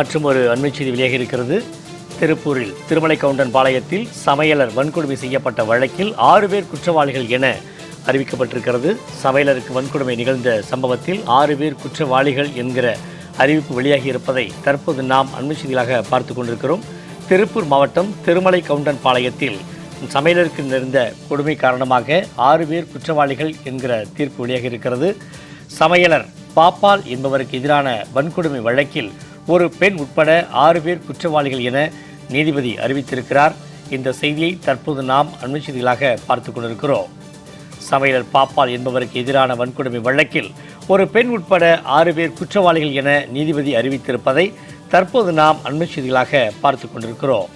மற்றும் ஒரு அண்மை செய்தி வெளியாகி இருக்கிறது. திருப்பூரில் திருமலை கவுண்டன் பாளையத்தில் சமையலர் வன்கொடுமை செய்யப்பட்ட வழக்கில் ஆறு பேர் குற்றவாளிகள் என அறிவிக்கப்பட்டிருக்கிறது. சமையலருக்கு வன்கொடுமை நிகழ்ந்த சம்பவத்தில் ஆறு பேர் குற்றவாளிகள் என்கிற அறிவிப்பு வெளியாகி இருப்பதை தற்போது நாம் அண்மை செய்திகளாக பார்த்து கொண்டிருக்கிறோம். திருப்பூர் மாவட்டம் திருமலை கவுண்டன் பாளையத்தில் சமையலருக்கு நேர்ந்த கொடுமை காரணமாக ஆறு பேர் குற்றவாளிகள் என்கிற தீர்ப்பு வெளியாகி இருக்கிறது. சமையலர் பாப்பால் என்பவருக்கு எதிரான வன்கொடுமை வழக்கில் ஒரு பெண் உட்பட ஆறு பேர் குற்றவாளிகள் என நீதிபதி அறிவித்திருக்கிறார். இந்த செய்தியை தற்போது நாம் அண்மை செய்திகளாக பார்த்து கொண்டிருக்கிறோம். சமையலர் பாப்பால் என்பவருக்கு எதிரான வன்கொடுமை வழக்கில் ஒரு பெண் உட்பட ஆறு பேர் குற்றவாளிகள் என நீதிபதி அறிவித்திருப்பதை தற்போது நாம் அண்மை செய்திகளாக பார்த்து கொண்டிருக்கிறோம்.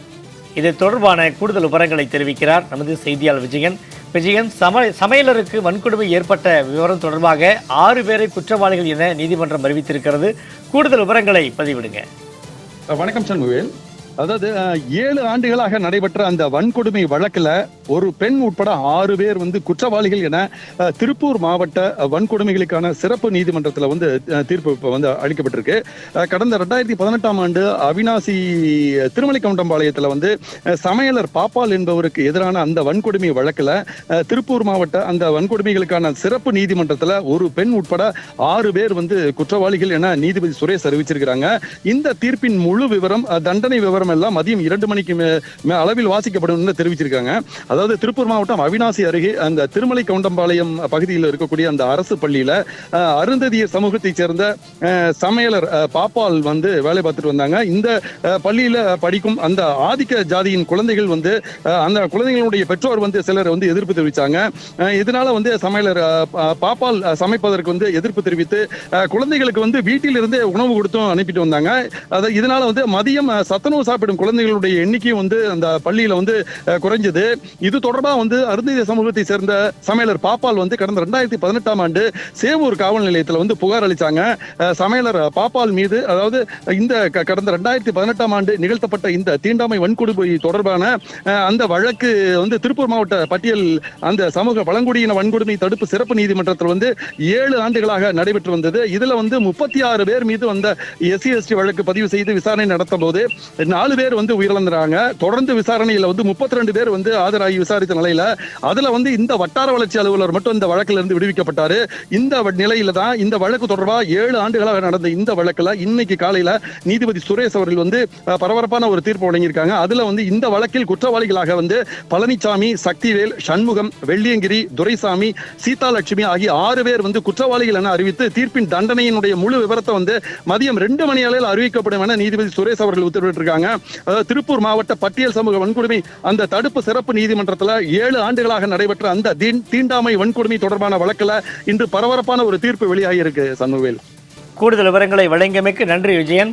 இது தொடர்பான கூடுதல் விவரங்களை தெரிவிக்கிறார் நமது செய்தியாளர் விஜயன். விஜயன் சம சமையலருக்கு வன்கொடுமை ஏற்பட்ட விவரம் தொடர்பாக ஆறு பேரை குற்றவாளிகள் என நீதிமன்றம் அறிவித்திருக்கிறது. கூடுதல் விவரங்களை பதிவிடுங்க. வணக்கம் சண்முவேல் அதாவது ஏழு ஆண்டுகளாக நடைபெற்ற அந்த வன்கொடுமை வழக்குல ஒரு பெண் உட்பட ஆறு பேர் வந்து குற்றவாளிகள் என திருப்பூர் மாவட்ட வன்கொடுமைகளுக்கான சிறப்பு நீதிமன்றத்தில் வந்து தீர்ப்பு வந்து அளிக்கப்பட்டிருக்கு. கடந்த ரெண்டாயிரத்தி பதினெட்டாம் ஆண்டு அவினாசி திருமலை திருமலைக்கவுண்டம்பாளையத்துல வந்து சமையலர் பாப்பால் என்பவருக்கு எதிரான அந்த வன்கொடுமை வழக்குல திருப்பூர் மாவட்ட அந்த வன்கொடுமைகளுக்கான சிறப்பு நீதிமன்றத்துல ஒரு பெண் உட்பட ஆறு பேர் வந்து குற்றவாளிகள் என நீதிபதி சுரேஷ் அறிவிச்சிருக்கிறாங்க. இந்த தீர்ப்பின் முழு விவரம் தண்டனை விவரம் எல்லாம் மதியம் இரண்டு மணிக்கு அளவில் வாசிக்கப்படும் தெரிவிச்சிருக்காங்க. அதாவது திருப்பூர் மாவட்டம் அவினாசி அருகே அந்த திருமலை கவுண்டம்பாளையம் பகுதியில் இருக்கக்கூடிய அந்த அரசு பள்ளியில அருந்ததிய அருந்ததியர் சேர்ந்த சமையலர் பாப்பால் வந்து வேலை பார்த்துட்டு வந்தாங்க. இந்த பள்ளியில படிக்கும் அந்த ஆதிக்க ஜாதியின் குழந்தைகள் வந்து அந்த குழந்தைகளுடைய பெற்றோர் வந்து சிலர் வந்து எதிர்ப்பு தெரிவிச்சாங்க. இதனால வந்து சமையலர் பாப்பால் சமைப்பதற்கு வந்து எதிர்ப்பு தெரிவித்து குழந்தைகளுக்கு வந்து வீட்டிலிருந்தே உணவு கொடுத்தும் அனுப்பிட்டு வந்தாங்க. அதை இதனால வந்து மதியம் சத்துணவு சாப்பிடும் குழந்தைகளுடைய எண்ணிக்கையும் வந்து அந்த பள்ளியில வந்து குறைஞ்சது. இது தொடர்பாக வந்து அருந்ததிய சமூகத்தை சேர்ந்த சமையலர் பாப்பால் வந்து கடந்த ரெண்டாயிரத்தி பதினெட்டாம் ஆண்டு சேவூர் காவல் நிலையத்தில் வந்து புகார் அளித்தாங்க சமையலர் பாப்பால் மீது அதாவது இந்த கடந்த ரெண்டாயிரத்தி பதினெட்டாம் ஆண்டு நிகழ்த்தப்பட்ட இந்த தீண்டாமை வன்கொடுமை தொடர்பான அந்த வழக்கு வந்து திருப்பூர் மாவட்ட பட்டியல் அந்த சமூக பழங்குடியின வன்கொடுமை தடுப்பு சிறப்பு நீதிமன்றத்தில் வந்து ஏழு ஆண்டுகளாக நடைபெற்று வந்தது. இதுல வந்து முப்பத்தி ஆறு பேர் மீது வந்த எஸ்சி எஸ்டி வழக்கு பதிவு செய்து விசாரணை நடத்தும் போது நாலு பேர் வந்து உயிரிழந்துறாங்க. தொடர்ந்து விசாரணையில வந்து முப்பத்தி ரெண்டு பேர் வந்து ஆஜராகி விசாரித்த நிலையில அதுல வந்து இந்த வட்டார வளர்ச்சி அலுவலர் மட்டும் இந்த வழக்குல இருந்து விடுவிக்கப்பட்டாரு. இந்த நிலையில தான் இந்த வழக்கு தொடர்பா ஏழு ஆண்டுகளாக நடந்த இந்த வழக்குல இன்னைக்கு காலையில நீதிபதி சுரேஷ் அவர்கள் வந்து பரபரப்பான ஒரு தீர்ப்பு வழங்கியிருக்காங்க. அதுல வந்து இந்த வழக்கில் குற்றவாளிகளாக வந்து பழனிசாமி சக்திவேல் சண்முகம் வெள்ளியங்கிரி துரைசாமி சீதாலட்சுமி ஆகிய ஆறு பேர் வந்து குற்றவாளிகள் என அறிவித்து தீர்ப்பின் தண்டனையினுடைய முழு விவரத்தை வந்து மதியம் ரெண்டு மணி அளவில் அறிவிக்கப்படும் என நீதிபதி சுரேஷ் அவர்கள் உத்தரவிட்டிருக்காங்க. திருப்பூர் மாவட்ட பட்டியல் சமூக வன்கொடுமை அந்த தடுப்பு சிறப்பு நீதிமன்றத்தில் ஏழு ஆண்டுகளாக நடைபெற்ற அந்த தீண்டாமை வன்கொடுமை தொடர்பான வழக்குல இன்று பரபரப்பான ஒரு தீர்ப்பு வெளியாகி இருக்கு சண்முகவேல். கூடுதல் விவரங்களை வழங்கியமைக்கு நன்றி விஜயன்.